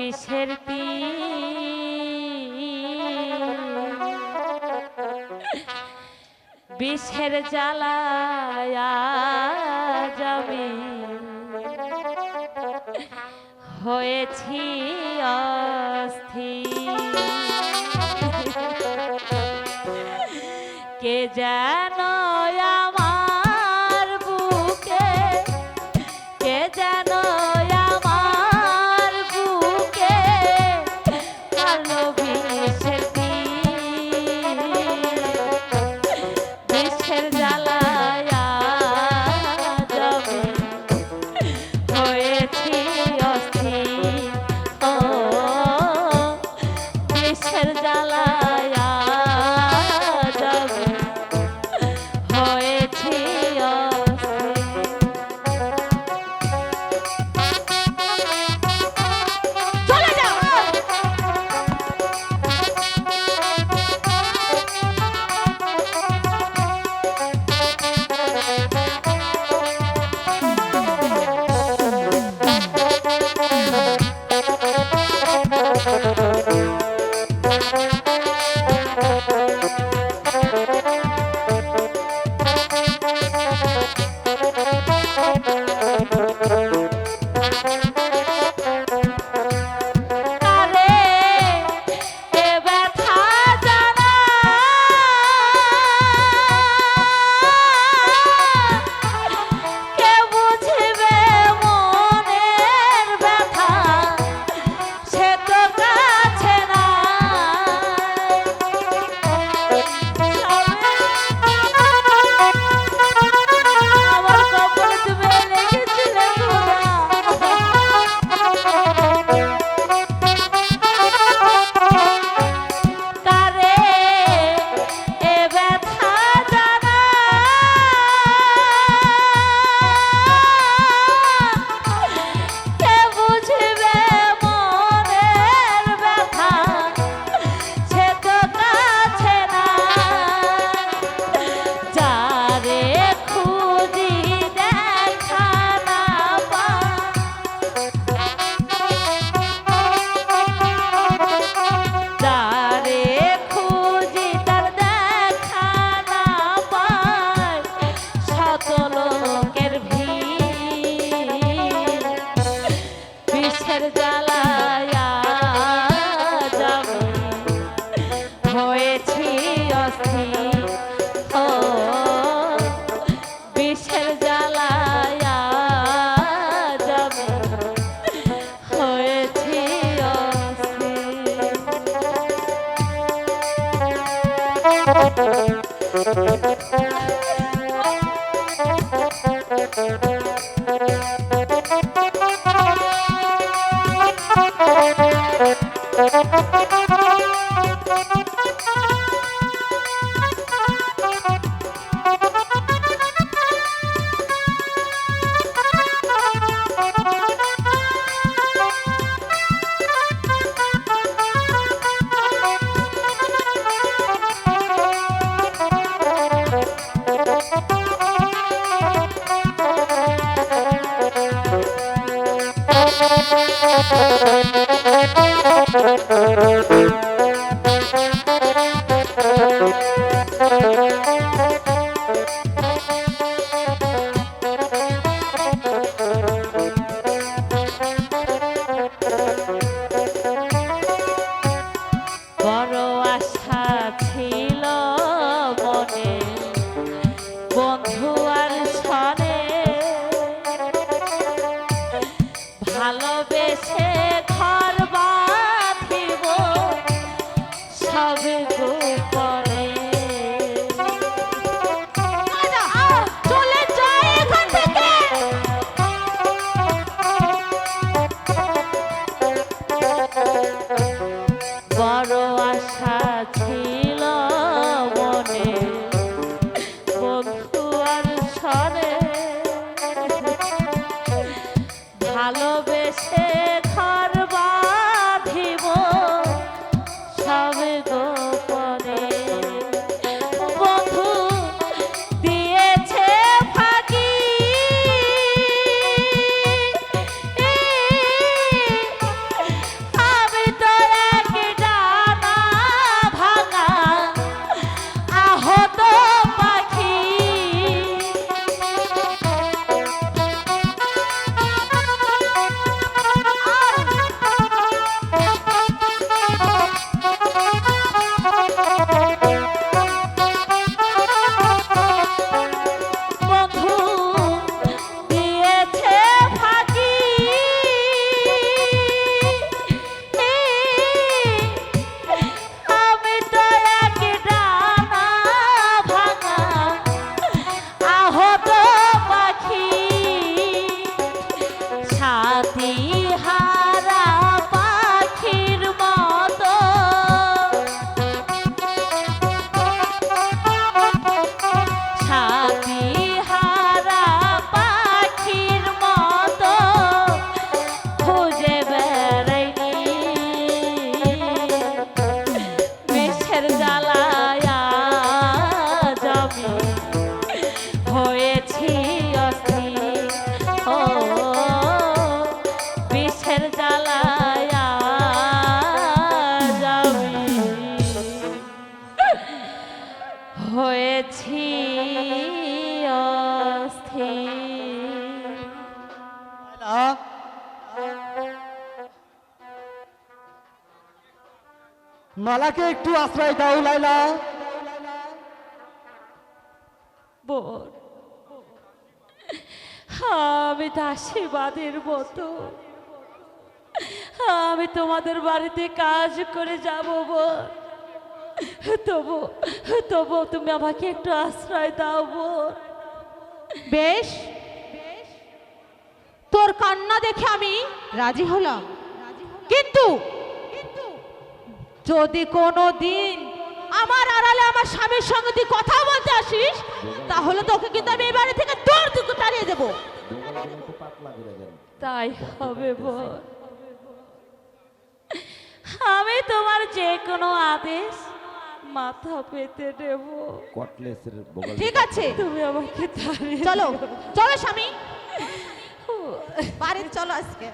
বিষের পি বিষের জ্বালায়া যাবি হয়েছি অস্থি কে জানো Thank you. ভালোবেসে ভালোবেসে সাথী হা মালাকে একটু আশ্রয় দাও লাইলা। বোন আমি দাসীবাদের মতো। আমি তোমাদের বাড়িতে কাজ করে যাব বোন। তবু তবু তুমি আমাকে একটু আশ্রয় দাও বোন। বেশ। তোর কান্না দেখে আমি রাজি হলাম। কিন্তু যদি কোনো দিন আমার আড়ালে আমার স্বামীর সঙ্গে তুই কথা বলতে আসিস তাহলে তোকে কিন্তু আমি এই বাড়ি থেকে দূর দিকে তাড়িয়ে দেবো। তাই হবে বোন আমি তোমার যে কোনো আদেশ মাথা পেতে দেব। কটলেসের বগল ঠিক আছে। তুমি আমাকে তাড়িয়ে চলো চলো স্বামী। বাড়ি চলো আজকে।